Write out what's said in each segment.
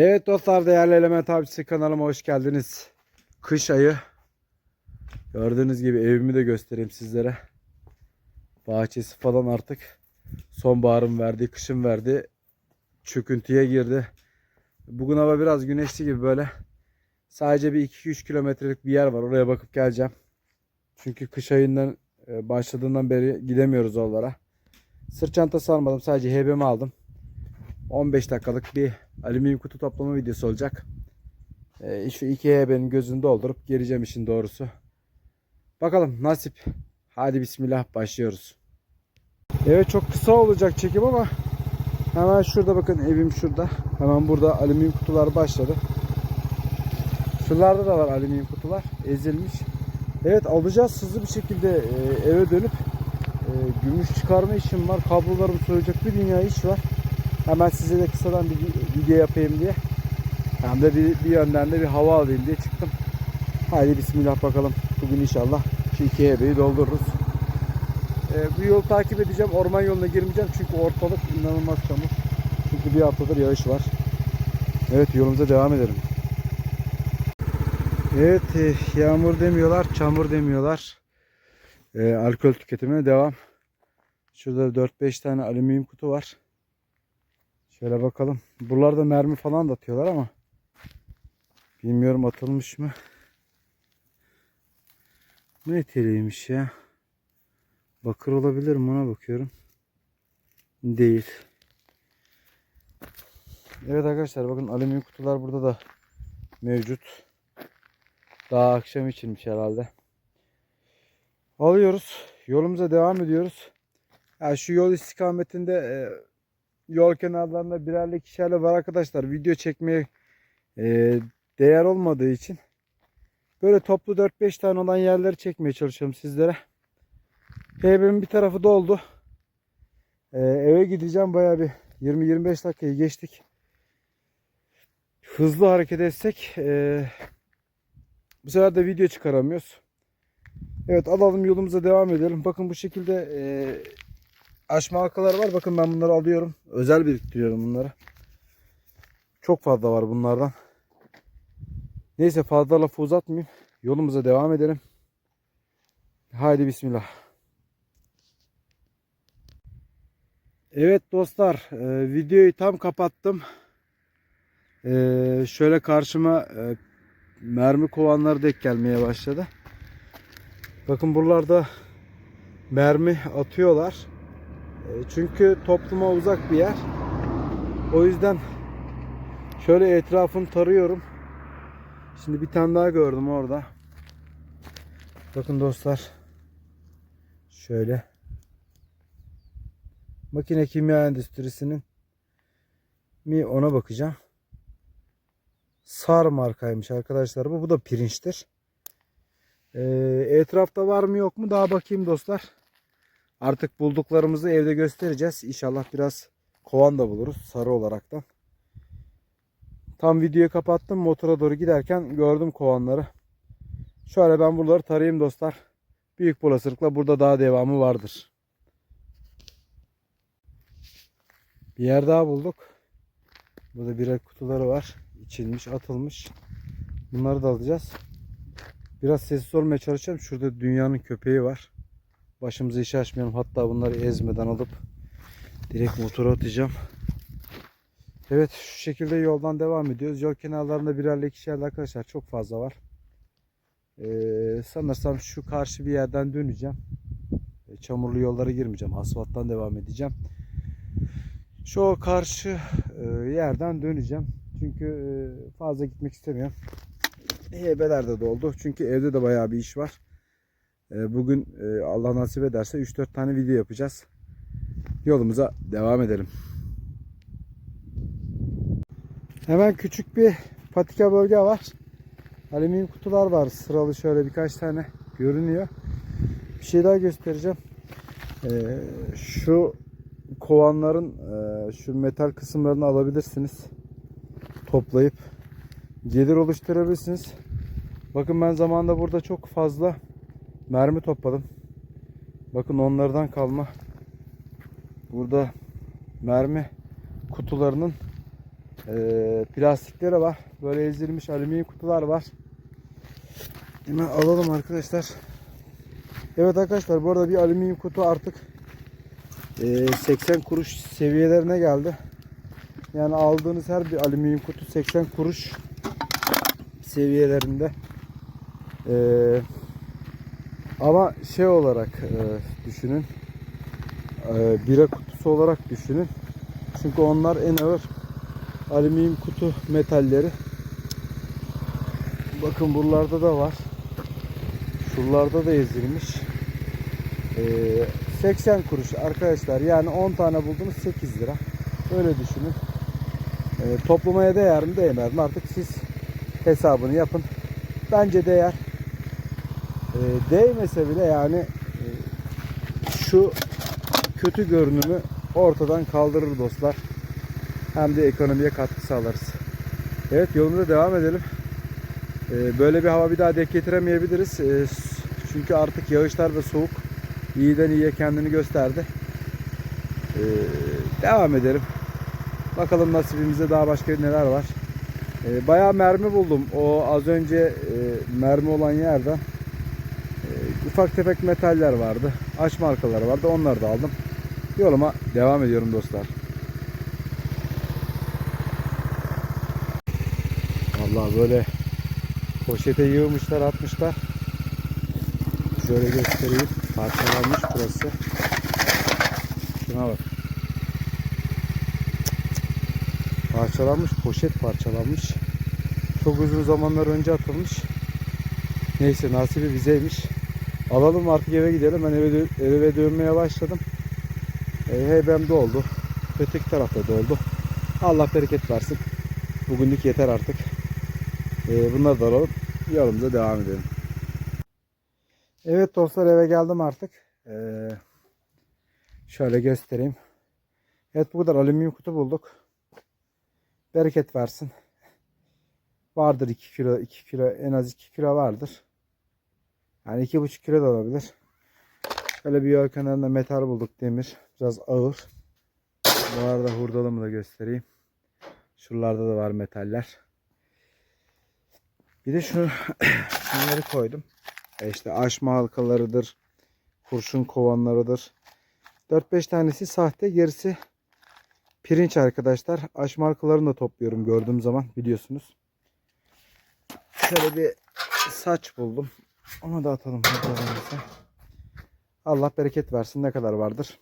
Evet dostlar değerli element abisi kanalıma hoş geldiniz. Kış ayı. Gördüğünüz gibi evimi de göstereyim sizlere. Bahçesi falan artık sonbaharın verdiği, kışın verdiği çöküntüye girdi. Bugün hava biraz güneşli gibi böyle. Sadece bir 2-3 kilometrelik bir yer var. Oraya bakıp geleceğim. Çünkü kış ayından e, başladığından beri gidemiyoruz oralara. Sırt çantası almadım. Sadece HB'mi aldım. 15 dakikalık bir alüminyum kutu toplama videosu olacak. Ee, şu iki HB'nin gözünü doldurup geleceğim işin doğrusu. Bakalım nasip. Hadi bismillah başlıyoruz. Evet çok kısa olacak çekim ama hemen şurada bakın evim şurada. Hemen burada alüminyum kutular başladı. Şuralarda da var alüminyum kutular. Ezilmiş. Evet alacağız hızlı bir şekilde e, eve dönüp e, gümüş çıkarma işim var. Kablolarımı soyacak bir dünya iş var. Hemen size de kısadan bir vi- video yapayım diye. Hem de bir, bir yönden de bir hava alayım diye çıktım. Haydi bismillah bakalım. Bugün inşallah şu iki hebeyi doldururuz. Ee, bu yolu takip edeceğim. Orman yoluna girmeyeceğim. Çünkü ortalık inanılmaz çamur. Çünkü bir haftadır yağış var. Evet yolumuza devam edelim. Evet e, yağmur demiyorlar. Çamur demiyorlar. Ee, alkol tüketimine devam. Şurada 4-5 tane alüminyum kutu var. Şöyle bakalım. Buralarda mermi falan da atıyorlar ama bilmiyorum atılmış mı. Ne teliymiş ya. Bakır olabilir mi ona bakıyorum. Değil. Evet arkadaşlar bakın alüminyum kutular burada da mevcut. Daha akşam içilmiş herhalde. Alıyoruz. Yolumuza devam ediyoruz. Ya şu yol istikametinde e, yol kenarlarında birerli ikişerli var arkadaşlar. Video çekmeye e, değer olmadığı için böyle toplu 4-5 tane olan yerleri çekmeye çalışıyorum sizlere. Evimin bir tarafı doldu. E, eve gideceğim baya bir 20-25 dakikayı geçtik. Hızlı hareket etsek e, bu sefer de video çıkaramıyoruz. Evet alalım yolumuza devam edelim. Bakın bu şekilde Aşma halkaları var. Bakın ben bunları alıyorum. Özel biriktiriyorum bunları. Çok fazla var bunlardan. Neyse fazla lafı uzatmayayım. Yolumuza devam edelim. Haydi bismillah. Evet dostlar e, videoyu tam kapattım. E, şöyle karşıma e, mermi kovanları denk gelmeye başladı. Bakın buralarda mermi atıyorlar. E, Çünkü topluma uzak bir yer. O yüzden şöyle etrafını tarıyorum. Şimdi bir tane daha gördüm orada. Bakın dostlar. Şöyle. Makine kimya endüstrisinin mi ona bakacağım. Sar markaymış arkadaşlar bu. Bu da pirinçtir. E, etrafta var mı yok mu daha bakayım dostlar. Artık bulduklarımızı evde göstereceğiz. İnşallah biraz kovan da buluruz sarı olaraktan. Tam videoyu kapattım. Motora doğru giderken gördüm kovanları. Şöyle ben buraları tarayayım dostlar. Büyük olasılıkla burada daha devamı vardır. Bir yer daha bulduk. Burada birer kutuları var. İçilmiş, atılmış. Bunları da alacağız. Biraz sessiz olmaya çalışacağım. Şurada dünyanın köpeği var. Başımıza iş açmayalım. Hatta bunları ezmeden alıp direkt motora atacağım. Evet şu şekilde yoldan devam ediyoruz. Yol kenarlarında birerli ikişerli arkadaşlar çok fazla var. Ee, sanırsam şu karşı bir yerden döneceğim. Ee, Çamurlu yollara girmeyeceğim. Asfalttan devam edeceğim. Şu karşı e, yerden döneceğim. Çünkü e, fazla gitmek istemiyorum. Hebeler de doldu. Çünkü evde de bayağı bir iş var. E, Bugün e, Allah nasip ederse 3-4 tane video yapacağız. Yolumuza devam edelim. Hemen küçük bir patika bölge var. Alüminyum kutular var sıralı şöyle birkaç tane görünüyor. Bir şey daha göstereceğim. E, Şu kovanların e, şu metal kısımlarını alabilirsiniz. Toplayıp gelir oluşturabilirsiniz. Bakın ben zamanında burada çok fazla mermi topladım. Bakın onlardan kalma. Burada mermi kutularının Ee, plastikleri var. Böyle ezilmiş alüminyum kutular var. Hemen alalım arkadaşlar. Evet arkadaşlar bu arada bir alüminyum kutu artık e, 80 kuruş seviyelerine geldi. Yani aldığınız her bir alüminyum kutu 80 kuruş seviyelerinde. Ee, ama şey olarak e, düşünün. E, bira kutusu olarak düşünün. Çünkü onlar en ağır alüminyum kutu metalleri. Bakın buralarda da var. Şuralarda da ezilmiş. Ee, 80 kuruş arkadaşlar. Yani 10 tane buldunuz 8 lira. Öyle düşünün. Ee, toplamaya değer mi değmez mi artık siz hesabını yapın. Bence değer. Ee, değmese bile yani e, şu kötü görünümü ortadan kaldırır dostlar. Hem de ekonomiye katkı sağlarız. Evet yolumuza devam edelim. Ee, böyle bir hava bir daha denk getiremeyebiliriz. Ee, çünkü artık yağışlar ve soğuk iyiden iyiye kendini gösterdi. Ee, devam edelim. Bakalım nasibimizde daha başka neler var. Ee, bayağı mermi buldum. O az önce e, mermi olan yerden e, ufak tefek metaller vardı. Aç markaları vardı. Onları da aldım. Yoluma devam ediyorum dostlar. Vallahi böyle poşete yığmışlar atmışlar. Şöyle göstereyim. Parçalanmış burası. Şuna bak. Parçalanmış. Poşet parçalanmış. Çok uzun zamanlar önce atılmış. Neyse nasibi bizeymiş. Alalım artık eve gidelim. Ben eve, eve dönmeye başladım. E, heybem doldu. Öteki tarafta doldu. Allah bereket versin. Bugünlük yeter artık. E, bunları da alalım. Yolumuza devam edelim. Evet dostlar eve geldim artık. Ee, şöyle göstereyim. Evet bu kadar alüminyum kutu bulduk. Bereket versin. Vardır 2 kilo, 2 kilo en az 2 kilo vardır. Yani 2,5 kilo da olabilir. Şöyle bir yol kenarında metal bulduk demir. Biraz ağır. Bu arada hurdalımı da göstereyim. Şuralarda da var metaller. Bir de şu şunları koydum. E işte aşma halkalarıdır. Kurşun kovanlarıdır. 4-5 tanesi sahte gerisi pirinç arkadaşlar. Aşma halkalarını da topluyorum gördüğüm zaman biliyorsunuz. Şöyle bir saç buldum. Onu da atalım. Allah bereket versin. Ne kadar vardır?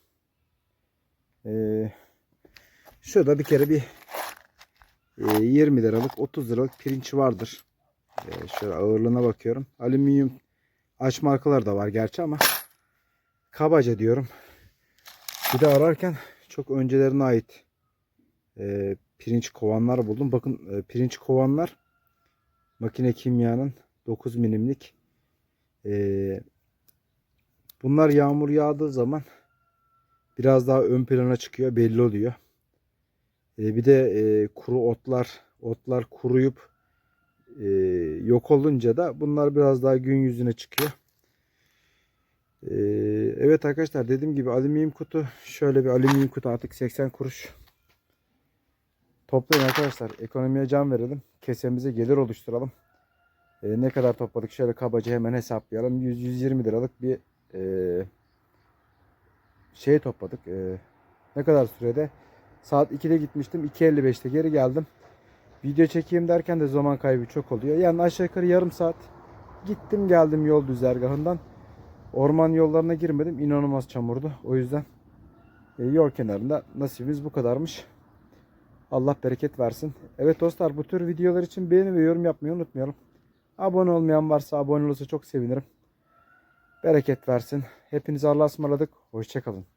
Ee, şurada bir kere bir e, 20 liralık 30 liralık pirinç vardır. Ee, şöyle ağırlığına bakıyorum. Alüminyum aç markalar da var gerçi ama kabaca diyorum. Bir de ararken çok öncelerine ait e, pirinç kovanlar buldum. Bakın e, pirinç kovanlar makine kimyanın 9 milimlik e, bunlar yağmur yağdığı zaman biraz daha ön plana çıkıyor belli oluyor. E, bir de e, kuru otlar otlar kuruyup e, yok olunca da bunlar biraz daha gün yüzüne çıkıyor. E, evet arkadaşlar dediğim gibi alüminyum kutu şöyle bir alüminyum kutu artık 80 kuruş. Toplayın arkadaşlar ekonomiye can verelim. Kesemize gelir oluşturalım. E, ne kadar topladık şöyle kabaca hemen hesaplayalım. 100-120 liralık bir e, şey topladık. E, ne kadar sürede? Saat 2'de gitmiştim. 2.55'te geri geldim. Video çekeyim derken de zaman kaybı çok oluyor. Yani aşağı yukarı yarım saat gittim geldim yol düzergahından. Orman yollarına girmedim. İnanılmaz çamurdu. O yüzden e, yol kenarında nasibimiz bu kadarmış. Allah bereket versin. Evet dostlar bu tür videolar için beğeni ve yorum yapmayı unutmayalım. Abone olmayan varsa abone olursa çok sevinirim. Bereket versin. Hepinize Allah'a ısmarladık. Hoşçakalın.